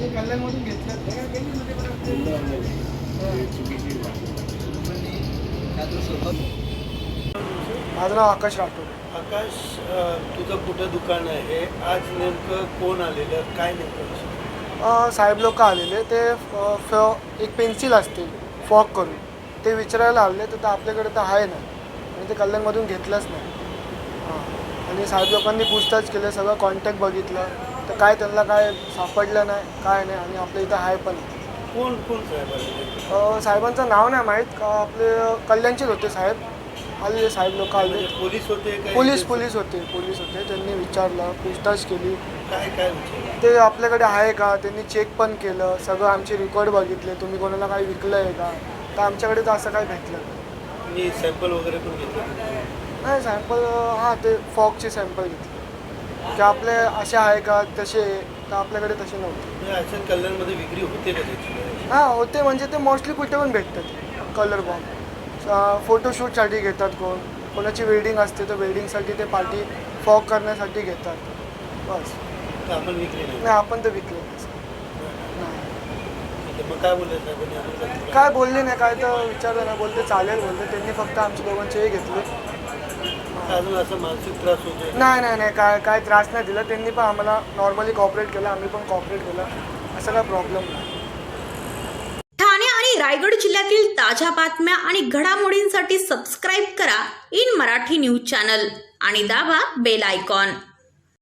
कल्याणमधून घेतलं. माझं नाव आकाश राठोड. आकाश तुझं कुठं दुकान आहे? आज नेमकं कोण आलेलं? काय नेमकं साहेब लोक आलेले. ते फ- एक पेन्सिल असते फॉक करून. ते विचारायला आले तर आपल्याकडे तर आहे ना. आणि ते कल्याणमधून घेतलंच नाही. हां. आणि साहेब लोकांनी पूछताछ केलं सगळं कॉन्टॅक्ट बघितलं. तर काय त्यांना काय सापडलं नाही काय नाही आणि आपल्या इथं आहे पण. कोण कोण साहेब अ, साहेबांचं नाव नाही माहीत का आपले कल्याणचेच होते साहेब. आले साहेब लोक आले. म्हणजे पोलीस होते काय पोलीस पोलीस होते पोलीस होते. त्यांनी विचारलं पूछताछ केली. काय काय ते आपल्याकडे आहे का? त्यांनी चेक पण केलं. सगळं आमचे रेकॉर्ड बघितले. तुम्ही कोणाला काही विकलं आहे का? तर आमच्याकडे तर असं काही भेटलं नाही. मी सॅम्पल वगैरे पण घेतलं? नाही सॅम्पल हां ते फॉकचे सॅम्पल घेतले. की आपले असे आहे का? तसे? तर आपल्याकडे तसे नव्हते? कल्याणमध्ये विक्री होते का त्याची? हां होते. म्हणजे ते मोस्टली कुठे पण भेटतात. कलर बॉम्ब फोटोशूटसाठी घेतात कोण. कोणाची वेडिंग असते तर वेडिंगसाठी ते पार्टी फॉक करण्यासाठी घेतात. बस. तर आपण विक्री नाही. नाही आपण तर विकले नाही. मग काय बोलले साहेबांनी? काय बोलले नाही काय तर विचारलं ना बोलते चालेल बोलते त्यांनी फक्त आमच्या दोघांचे हे घेतले. अजून असं मानसिक त्रास होतोय? नाही नाही नाही. काय काय त्रास नाही दिला. त्यांनी पण आम्हाला नॉर्मली कॉपरेट केलं. आम्ही पण कॉपरेट केलं. असं काय प्रॉब्लेम नाही. ठाणे आणि रायगड जिल्ह्यातील ताज्या बातम्या आणि घडामोडींसाठी सबस्क्राईब करा इन मराठी न्यूज चॅनल आणि दाबा बेल आयकॉन